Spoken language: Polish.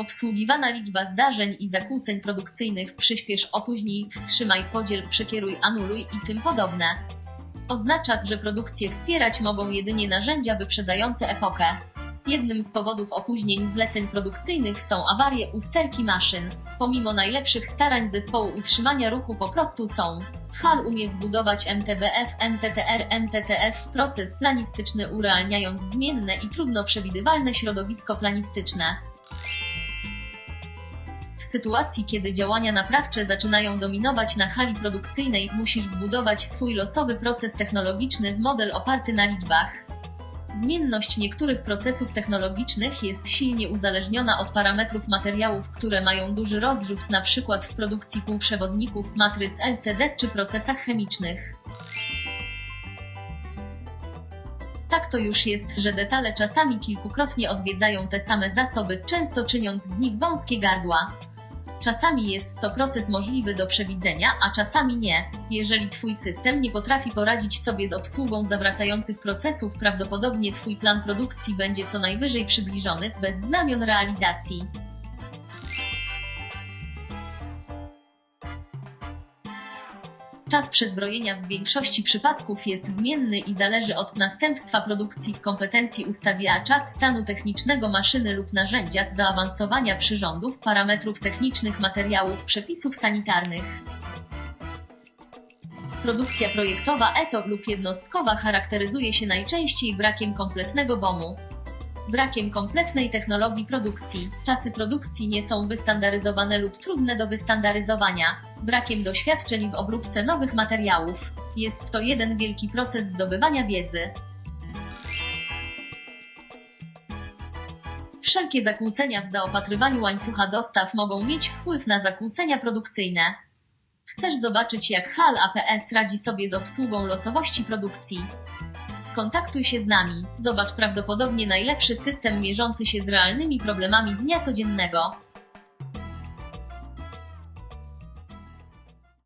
Obsługiwana liczba zdarzeń i zakłóceń produkcyjnych przyspiesz, opóźnij, wstrzymaj, podziel, przekieruj, anuluj i tym podobne. Oznacza, że produkcję wspierać mogą jedynie narzędzia wyprzedające epokę. Jednym z powodów opóźnień zleceń produkcyjnych są awarie usterki maszyn. Pomimo najlepszych starań zespołu utrzymania ruchu po prostu są. HAL umie wbudować MTBF, MTTR, MTTF w proces planistyczny urealniając zmienne i trudno przewidywalne środowisko planistyczne. W sytuacji, kiedy działania naprawcze zaczynają dominować na hali produkcyjnej, musisz wbudować swój losowy proces technologiczny, model oparty na liczbach. Zmienność niektórych procesów technologicznych jest silnie uzależniona od parametrów materiałów, które mają duży rozrzut, np. w produkcji półprzewodników, matryc LCD czy procesach chemicznych. Tak to już jest, że detale czasami kilkukrotnie odwiedzają te same zasoby, często czyniąc z nich wąskie gardła. Czasami jest to proces możliwy do przewidzenia, a czasami nie. Jeżeli Twój system nie potrafi poradzić sobie z obsługą zawracających procesów, prawdopodobnie Twój plan produkcji będzie co najwyżej przybliżony, bez znamion realizacji. Czas przezbrojenia w większości przypadków jest zmienny i zależy od następstwa produkcji, kompetencji ustawiacza, stanu technicznego maszyny lub narzędzia, zaawansowania przyrządów, parametrów technicznych materiałów, przepisów sanitarnych. Produkcja projektowa ETO lub jednostkowa charakteryzuje się najczęściej brakiem kompletnego BOM-u. Brakiem kompletnej technologii produkcji. Czasy produkcji nie są wystandaryzowane lub trudne do wystandaryzowania. Brakiem doświadczeń w obróbce nowych materiałów. Jest to jeden wielki proces zdobywania wiedzy. Wszelkie zakłócenia w zaopatrywaniu łańcucha dostaw mogą mieć wpływ na zakłócenia produkcyjne. Chcesz zobaczyć, jak HAL APS radzi sobie z obsługą losowości produkcji? Skontaktuj się z nami. Zobacz prawdopodobnie najlepszy system mierzący się z realnymi problemami dnia codziennego.